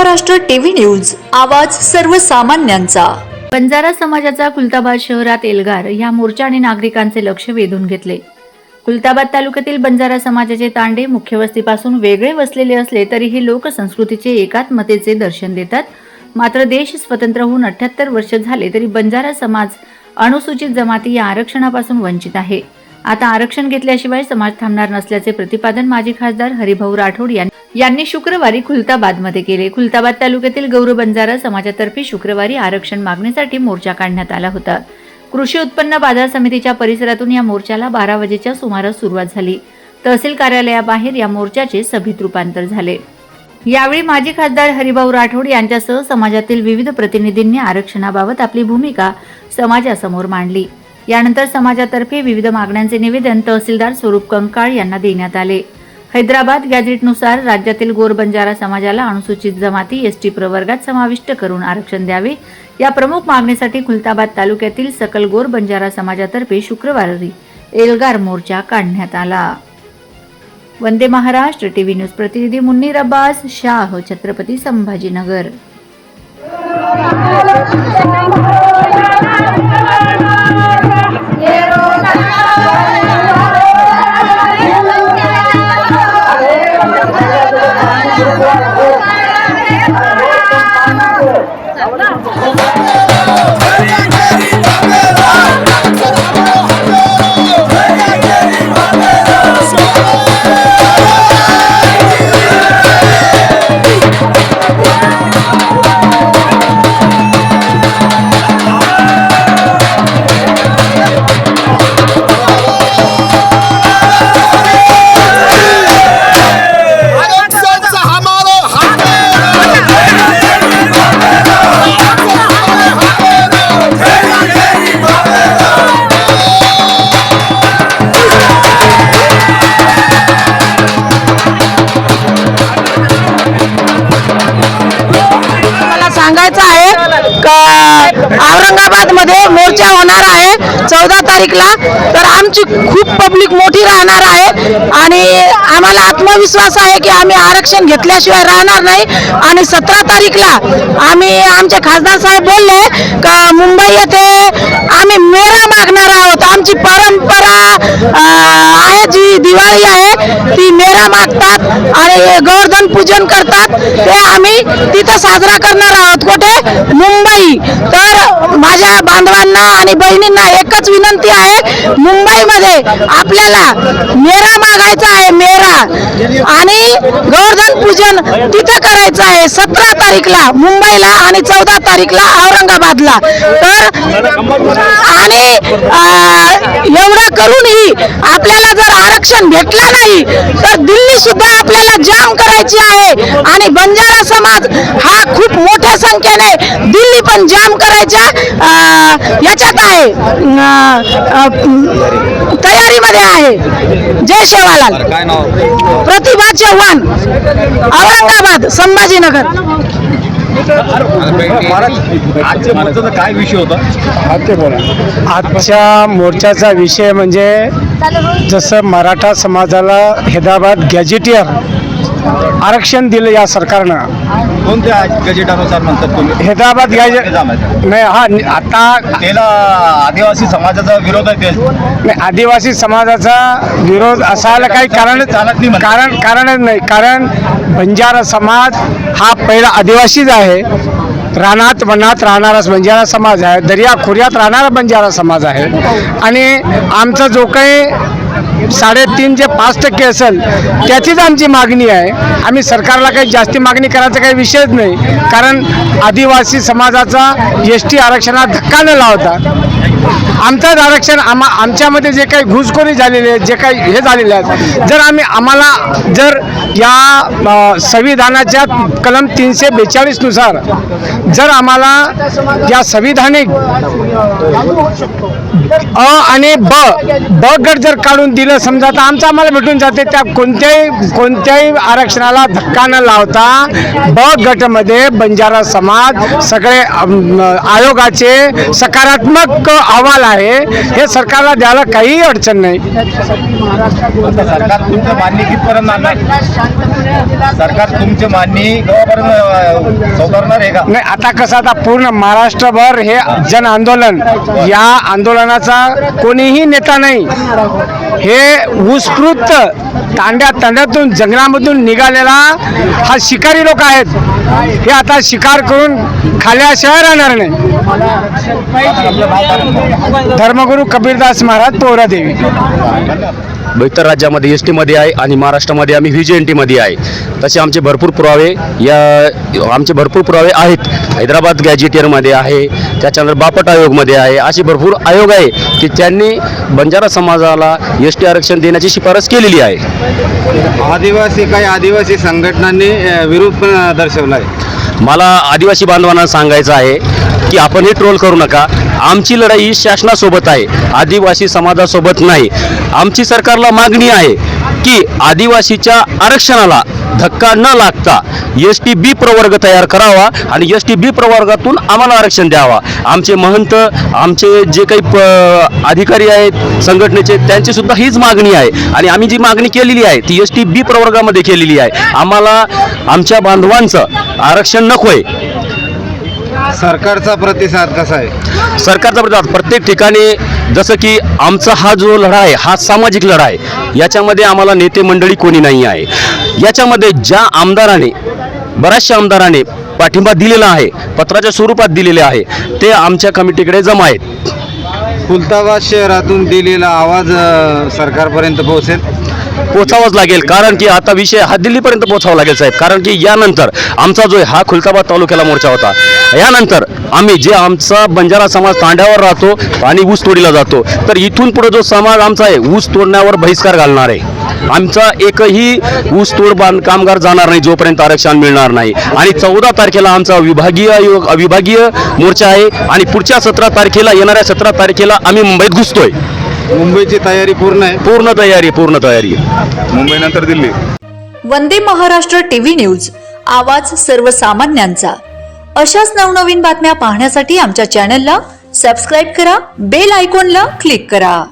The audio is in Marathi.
महाराष्ट्र टीव्ही न्यूज आवाज सर्वसामान्यांचा. बंजारा समाजाचा कुलताबाद शहरात एल्गार या मोर्चाने नागरिकांचे लक्ष वेधून घेतले. कुलताबाद तालुक्यातील बंजारा समाजाचे तांडे मुख्य वस्तीपासून वेगळे वसलेले असले तरीही लोकसंस्कृतीचे एकात्मतेचे दर्शन देतात. मात्र देश स्वतंत्र होऊन अठ्याहत्तर वर्ष झाले तरी बंजारा समाज अनुसूचित जमाती या आरक्षणापासून वंचित आहे. आता आरक्षण घेतल्याशिवाय समाज थांबणार नसल्याचे प्रतिपादन माजी खासदार हरिभाऊ राठोड यांनी यांनी शुक्रवारी खुलताबादमध्ये केले. खुलताबाद तालुक्यातील गौर बंजारा समाजातर्फे शुक्रवारी आरक्षण मागणीसाठी मोर्चा काढण्यात आला होता. कृषी उत्पन्न बाजार समितीच्या परिसरातून या मोर्चाला बारा वाजेच्या सुमारास सुरुवात झाली. तहसील कार्यालयाबाहेर या मोर्चाचे सभेत रूपांतर झाले. यावेळी माजी खासदार हरिभाऊ राठोड यांच्यासह समाजातील विविध प्रतिनिधींनी आरक्षणाबाबत आपली भूमिका समाजासमोर मांडली. यानंतर समाजातर्फे विविध मागण्यांचे निवेदन तहसीलदार स्वरूप कंकाळ यांना देण्यात आले. हैदराबाद गॅझेटनुसार राज्यातील गोर बंजारा समाजाला अनुसूचित जमाती एसटी प्रवर्गात समाविष्ट करून आरक्षण द्यावे या प्रमुख मागणीसाठी खुलताबाद तालुक्यातील सकल गोर बंजारा समाजातर्फे शुक्रवारी एल्गार मोर्चा काढण्यात आला वंदे महाराष्ट्र टीव्ही न्यूज प्रतिनिधी मुन्नीर अब्बास शाह छत्रपती संभाजीनगर औरंगाबादमध्ये मोर्चा होणार आहे. चौदा तारीखला. तर आमची खूप पब्लिक मोठी राहणार आहे. आणि आम्हाला आत्मविश्वास आहे की आम्ही आरक्षण घेतल्याशिवाय राहणार नाही. आणि सतरा तारीखला आम्ही आमचे खासदार साहेब बोलले का मुंबई येथे आम्ही मेळा मागणार आहोत. आमची परंपरा आहे जी दिवाळी आहे ती मेळा मागतात आणि गोवर्धन पूजन करतात. ते आम्ही तिथं साजरा करणार आहोत. कुठे? मुंबई. तर माझ्या बांधवांना आणि बहिणींना एकच विनंती आहे मुंबईमध्ये आपल्याला मेरा मागायचा आहे मेरा आणि गोवर्धन पूजन तिथं करायचं आहे सतरा तारीखला मुंबईला आणि चौदा तारीखला औरंगाबादला. तर आणि एवढं करूनही आपल्याला जर आरक्षण भेटलं नाही तर दिल्ली सुद्धा आपल्याला जाम करायची आहे. आणि बंजारा समाज हा खूप मोठ्या संख्येने दिल्ली पण जाम करायच्या याच्यात आहे. तयारीमध्ये आहे. जय शेवालाल. प्रतिभा चव्हाण औरंगाबाद संभाजीनगर. आजच्या मोर्चाचा काय विषय होता आजच्या मोर्चाचा विषय म्हणजे जसं मराठा समाजाला हैदराबाद गॅजेटियर आरक्षण दिलं या सरकारनं. कोणत्या गजेटानुसार म्हणतात तुम्ही? हैदराबाद गॅजेट. नाही हा नि- आता त्याला आदिवासी समाजाचा विरोध आहे ते नाही, आदिवासी समाजाचा विरोध असायला काही कारण चालत नाही म्हणतात. कारण कारणच नाही. कारण बंजारा समाज हा पहिला आदिवासीच आहे. रानात वनात राहणारा बंजारा समाज आहे. दर्या खोऱ्यात राहणारा बंजारा समाज आहे. आणि आमचा जो काही साडेतीन जे पाच टक्के असेल त्याचीच आमची मागणी आहे. आम्ही सरकारला काही जास्ती मागणी करायचा काही विषयच नाही. कारण आदिवासी समाजाचा एस टी आरक्षणात धक्का न लावता आमचंच आरक्षण आम्हा आमच्यामध्ये जे काही घुसखोरी झालेली आहे जे काही हे झालेले आहेत जर आम्ही आम्हाला जर या संविधानाच्या कलम तीनशे बेचाळीसनुसार जर आम्हाला या संविधानिक अ आणि ब ब गट जर काढून दिलं समजा तर आमचं आम्हाला भेटून जाते त्या कोणत्याही कोणत्याही आरक्षणाला धक्का न लावता ब गटमध्ये बंजारा समाज सगळे आयोगाचे सकारात्मक अहवाल आहे. हे सरकारला द्यायला काहीही अडचण नाही. सरकार तुमचं मान्य कितपर्यंत आणणार? सरकार तुमचे मान्य केव्हापर्यंत चौकारणार आहे का? नाही आता कसं आता पूर्ण महाराष्ट्रभर हे जन आंदोलन या आंदोलनाचा कोणीही नेता नाही. हे उत्स्फूर्त तांड्या तांड्यातून जंगलामधून निघालेला हा शिकारी लोक आहेत. हे आता शिकार करून खाल्याशिवाय राहणार नाही. धर्मगुरू कबीरदास महाराज पोहरादेवी. इतर राज्यामध्ये एस टीमध्ये आहे आणि महाराष्ट्रामध्ये आम्ही व्ही जे एन टीमध्ये आहे. तसे आमचे भरपूर पुरावे या आमचे भरपूर पुरावे आहेत. हैदराबाद गॅजेटियरमध्ये आहे त्याच्यानंतर बापट आयोगमध्ये आहे. असे भरपूर आयोग आहे की त्यांनी बंजारा समाजाला एस टी आरक्षण देण्याची शिफारस केलेली आहे. आदिवासी काही आदिवासी संघटनांनी विरोध दर्शवला आहे. मला आदिवासी बांधवांना सांगायचं आहे की आपण हे ट्रोल करू नका. आमची लढाई ही शासनासोबत आहे. आदिवासी समाजासोबत नाही. आमची सरकारला मागणी आहे की आदिवासीच्या आरक्षणाला धक्का न लागता एस टी बी प्रवर्ग तयार करावा आणि एस टी बी प्रवर्गातून आम्हाला आरक्षण द्यावा. आमचे महंत आमचे जे काही प अधिकारी आहेत संघटनेचे त्यांची सुद्धा हीच मागणी आहे. आणि आम्ही जी मागणी केलेली आहे ती एस टी बी प्रवर्गामध्ये केलेली आहे. आम्हाला आमच्या बांधवांचं आरक्षण नको आहे सरकारचा प्रतिसाद कसा आहे? सरकारचा प्रतिसाद प्रत्येक ठिकाणी जसं की आमचा हा जो लढा आहे हा सामाजिक लढा आहे याच्यामध्ये आम्हाला नेते मंडळी कोणी नाही आहे. याच्यामध्ये ज्या आमदाराने बऱ्याचशा आमदाराने पाठिंबा दिलेला आहे पत्राच्या स्वरूपात दिलेले आहे ते आमच्या कमिटीकडे जमा आहेत. खुलताबाद शहरातून दिलेला आवाज सरकारपर्यंत पोहोचेल? पोचावाच लागेल. कारण की आता विषय हा दिल्लीपर्यंत पोचावा लागेल साहेब. कारण की यानंतर आमचा जो आहे हा खुलताबाद तालुक्याला मोर्चा होता यानंतर आम्ही जे आमचा बंजारा समाज तांड्यावर राहतो आणि ऊस तोडीला जातो तर इथून पुढे जो समाज आमचा आहे ऊस तोडण्यावर बहिष्कार घालणार. आहे आमचा एकही ऊस तोड बांध कामगार जाणार नाही जोपर्यंत आरक्षण मिळणार नाही. आणि चौदा तारखेला आमचा विभागीय आयोग विभागीय मोर्चा आहे आणि पुढच्या सतरा तारखेला येणाऱ्या सतरा तारखेला आम्ही मुंबईत घुसतोय. मुंबईची तयारी पूर्ण आहे. पूर्ण तयारी पूर्ण तयारी. मुंबईनंतर दिल्ली. वंदे महाराष्ट्र टीव्ही न्यूज आवाज सर्वसामान्यांचा. अशाच नवनवीन बातम्या पाहण्यासाठी आमच्या चॅनलला सबस्क्राईब करा बेल आयकॉनला क्लिक करा.